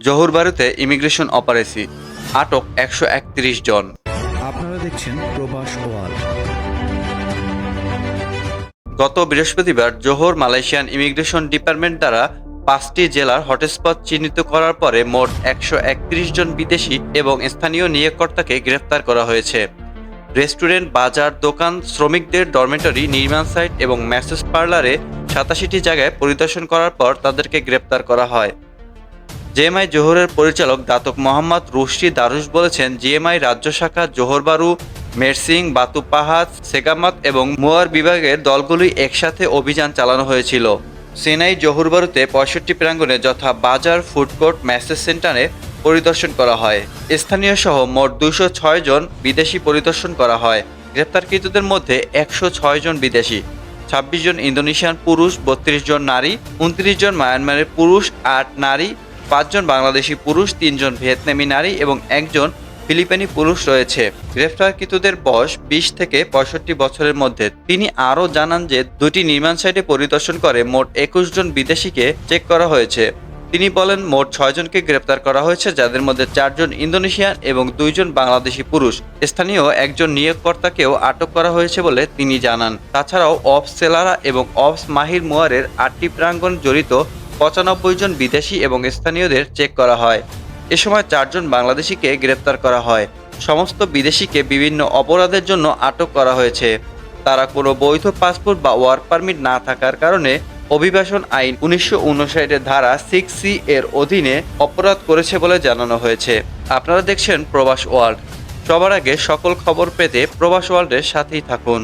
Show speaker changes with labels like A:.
A: জহুরবারুতে immigration অপারেসি আটক একশো একত্রিশ জন।
B: আপনারা দেখছেন প্রবাস ওয়াল
A: গত বৃহস্পতিবার জোহর মালয়েশিয়ান ইমিগ্রেশন ডিপার্টমেন্ট দ্বারা পাঁচটি জেলার হটস্পট চিহ্নিত করার পরে মোট একশো একত্রিশ জন বিদেশি এবং স্থানীয় নিয়োগকর্তাকে গ্রেফতার করা হয়েছে। রেস্টুরেন্ট বাজার দোকান শ্রমিকদের ডরমেটরি নির্মাণ সাইট এবং ম্যাসেজ পার্লারে সাতাশিটি জায়গায় পরিদর্শন করার পর তাদেরকে গ্রেপ্তার করা হয়। জেএমআই জোহরের পরিচালক দাতক মোহাম্মদ রুশি দারুস বলেছেন, জিএমআই রাজ্য শাখা জোহরবারু, মেরসিং বাতুপাহাত সেগামাত এবং মোয়ার বিভাগের দলগুলি একসাথে অভিযান চালানো হয়েছিল। সেনাই জহুরবারুতে পঁয়ষট্টি প্রাঙ্গণে যথা বাজার, ফুডকোর্ট ম্যাসেজ সেন্টারে পরিদর্শন করা হয়। স্থানীয় সহ মোট দুশো ছয় জন বিদেশি পরিদর্শন করা হয়। গ্রেপ্তারকৃতদের মধ্যে একশো ছয় জন বিদেশি, ছাব্বিশ জন ইন্দোনেশিয়ান পুরুষ, বত্রিশ জন নারী, উনত্রিশ জন মায়ানমারের পুরুষ, আট নারী পাঁচজন বাংলাদেশি পুরুষ, তিনজন ভিয়েতনামি নারী এবং একজন ফিলিপিনি পুরুষ রয়েছে। গ্রেফতারকৃতদের বয়স বিশ থেকে পঁয়ষট্টি বছরের মধ্যে। তিনি আরও জানান যে দুটি নির্মাণ সাইটে পরিদর্শন করে মোট একুশ জন বিদেশিকে চেক করা হয়েছে। তিনি বলেন, মোট ছয়জনকে গ্রেপ্তার করা হয়েছে, যাদের মধ্যে চারজন ইন্দোনেশিয়ান এবং দুইজন বাংলাদেশি পুরুষ। স্থানীয় একজন নিয়োগকর্তাকেও আটক করা হয়েছে বলে তিনি জানান। তাছাড়াও অফ সেলারা এবং অফ মাহির মোয়ারের আটটি প্রাঙ্গণ জড়িত পঁচানব্বই জন বিদেশি এবং স্থানীয়দের চেক করা হয়। এ সময় চারজন বাংলাদেশিকে গ্রেপ্তার করা হয়। সমস্ত বিদেশিকে বিভিন্ন অপরাধের জন্য আটক করা হয়েছে। তারা কোনো বৈধ পাসপোর্ট বা ওয়ার্ক পারমিট না থাকার কারণে অভিবাসন আইন উনিশশো উনষাটের ধারা সিক্স সি এর অধীনে অপরাধ করেছে বলে জানানো হয়েছে। আপনারা দেখছেন প্রবাস ওয়ার্ল্ড। সবার আগে সকল খবর পেতে প্রবাস ওয়ার্ল্ডের সাথেই থাকুন।